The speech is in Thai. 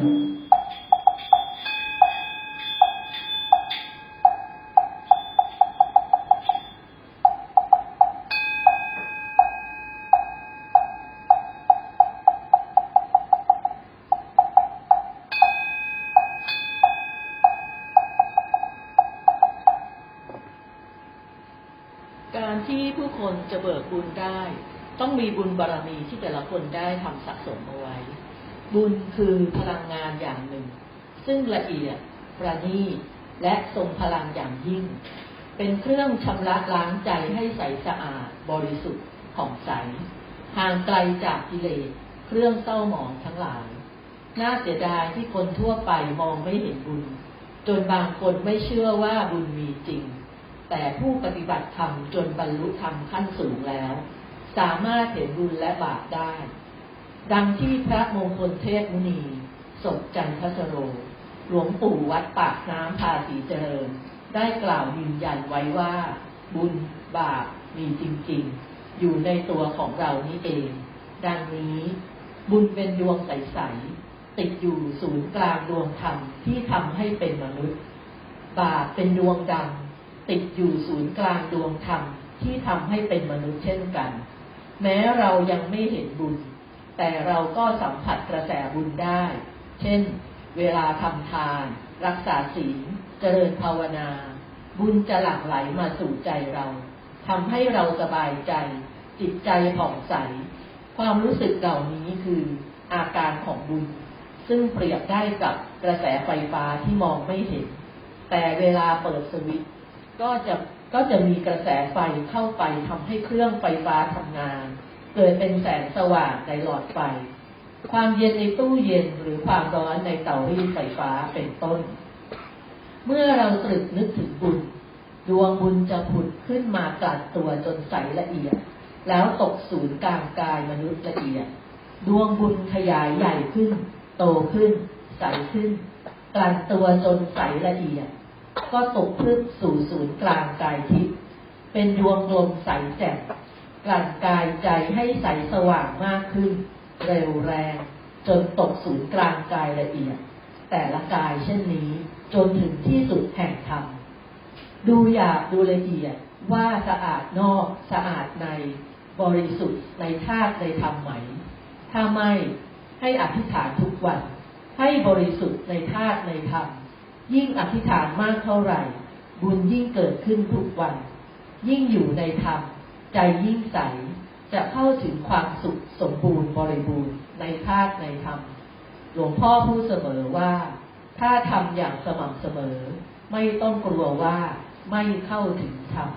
การที่ผู้คนจะเบิกบุญได้ ต้องมีบุญบารมีที่แต่ละคนได้ทำสะสมเอาไว้ บุญคือพลังงานอย่างหนึ่ง ซึ่งละเอียดประณีตและทรงพลังอย่างยิ่ง เป็นเครื่องชำระล้างใจให้ใสสะอาดบริสุทธิ์ผ่องใส ห่างไกลจากกิเลสเครื่องเศร้าหมองทั้งหลาย น่าเสียดายที่คนทั่วไปมองไม่เห็นบุญ จนบางคนไม่เชื่อว่าบุญมีจริง แต่ผู้ปฏิบัติธรรมจนบรรลุธรรมขั้นสูงแล้ว สามารถเห็นบุญและบาปได้ ดังที่พระมงคลเทพมุนีสมจันทสโร หลวงปู่วัดปากน้ำภาษีเจริญ ได้กล่าวยืนยันไว้ว่า บุญบาปมีจริงๆ อยู่ในตัวของเรานี่เอง ดังนี้ บุญเป็นดวงใส ๆ ติดอยู่ศูนย์กลางดวงธรรมที่ทำให้เป็นมนุษย์ บาปเป็นดวงดำติดอยู่ศูนย์กลางดวงธรรมที่ทำให้เป็นมนุษย์เช่นกัน แม้เรายังไม่เห็นบุญ แต่เราก็สัมผัสกระแสบุญได้ เช่น เวลาทำทาน รักษาศีล เจริญภาวนา บุญจะหลั่งไหลมาสู่ใจเราทำให้เราสบายใจ จิตใจผ่องใส ความรู้สึกเหล่านี้คืออาการของบุญ ซึ่งเปรียบได้กับกระแสไฟฟ้าที่มองไม่เห็น แต่เวลาเปิดสวิตก็จะก็จะมีกระแสไฟเข้าไปทำให้เครื่องไฟฟ้าทำงาน เกิดเป็นแสงสว่างในหลอดไฟ ความเย็นในตู้เย็นหรือความร้อนในเตารีดไฟฟ้าเป็นต้น เมื่อเราตรึกนึกถึงบุญ ดวงบุญจะผุดขึ้นมากลั่นตัวจนใสละเอียด แล้วตกศูนย์กลางกายมนุษย์ละเอียด ดวงบุญขยายใหญ่ขึ้น โตขึ้น ใสขึ้น กลั่นตัวจนใสละเอียด ก็ตกพึ่งสู่ศูนย์กลางกายทิพย์เป็นดวงลมใสแจ่ม กลั่นกายใจให้ใสสว่างมากขึ้น เร็วแรง จนตกศูนย์กลางกายละเอียด แต่ละกายเช่นนี้จนถึงที่สุดแห่งธรรมดูหยาบดูละเอียดว่าสะอาดนอกสะอาดในบริสุทธิ์ในธาตุในธรรมไหม ถ้าไม่ให้อธิษฐานทุกวัน ให้บริสุทธิ์ในธาตุในธรรม ยิ่งอธิษฐานมากเท่าไหร่ บุญยิ่งเกิดขึ้นทุกวัน ยิ่งอยู่ในธรรม ใจยิ่งใส จะเข้าถึงความสุขสมบูรณ์บริบูรณ์ในธาตุในธรรม หลวงพ่อพูดเสมอว่า ถ้าทำอย่างสม่ำเสมอ ไม่ต้องกลัวว่าไม่เข้าถึงธรรม